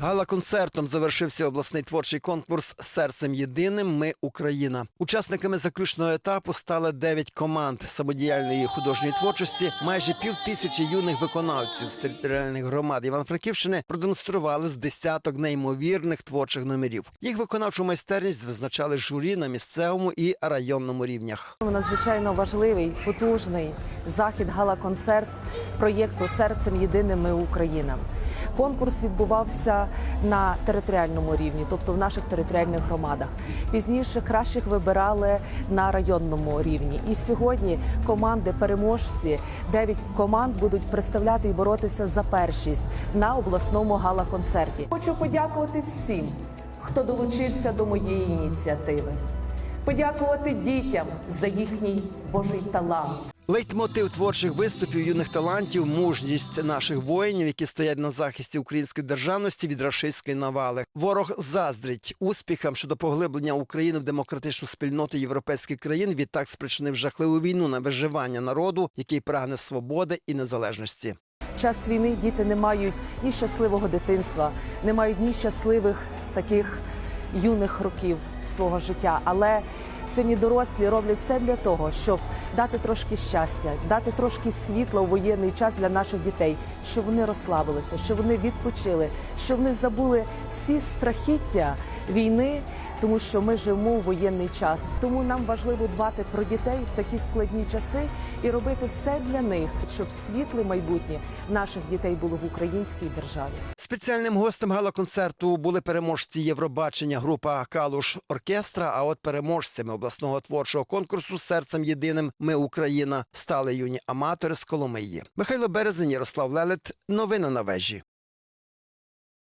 Гала-концертом завершився обласний творчий конкурс Серцем єдиним. Ми Україна. Учасниками заключного етапу стали дев'ять команд самодіяльної художньої творчості. Майже пів тисячі юних виконавців з територіальних громад Івано-Франківщини продемонстрували з десяток неймовірних творчих номерів. Їх виконавчу майстерність визначали журі на місцевому і районному рівнях. Надзвичайно важливий, потужний захід гала-концерт проєкту Серцем єдиним ми Україна. Конкурс відбувався на територіальному рівні, тобто в наших територіальних громадах. Пізніше кращих вибирали на районному рівні. І сьогодні команди переможці, дев'ять команд будуть представляти і боротися за першість на обласному гала-концерті. Хочу подякувати всім, хто долучився до моєї ініціативи. Подякувати дітям за їхній божий талант. Лейтмотив творчих виступів юних талантів, мужність наших воїнів, які стоять на захисті української державності від рашистської навали. Ворог заздрить успіхам щодо поглиблення України в демократичну спільноту європейських країн. Відтак спричинив жахливу війну на виживання народу, який прагне свободи і незалежності. Час війни діти не мають ні щасливого дитинства, не мають ні щасливих таких юних років свого життя. Але сьогодні дорослі роблять все для того, щоб дати трошки щастя, дати трошки світла у воєнний час для наших дітей, щоб вони розслабилися, щоб вони відпочили, щоб вони забули всі страхіття війни. Тому що ми живемо у воєнний час, тому нам важливо дбати про дітей в такі складні часи і робити все для них, щоб світле майбутнє наших дітей було в українській державі. Спеціальним гостем гала-концерту були переможці Євробачення група Калуш Оркестра. А от переможцями обласного творчого конкурсу Серцем єдиним Ми Україна стали юні аматори з Коломиї. Михайло Березень, Ярослав Лелет. Новини на вежі.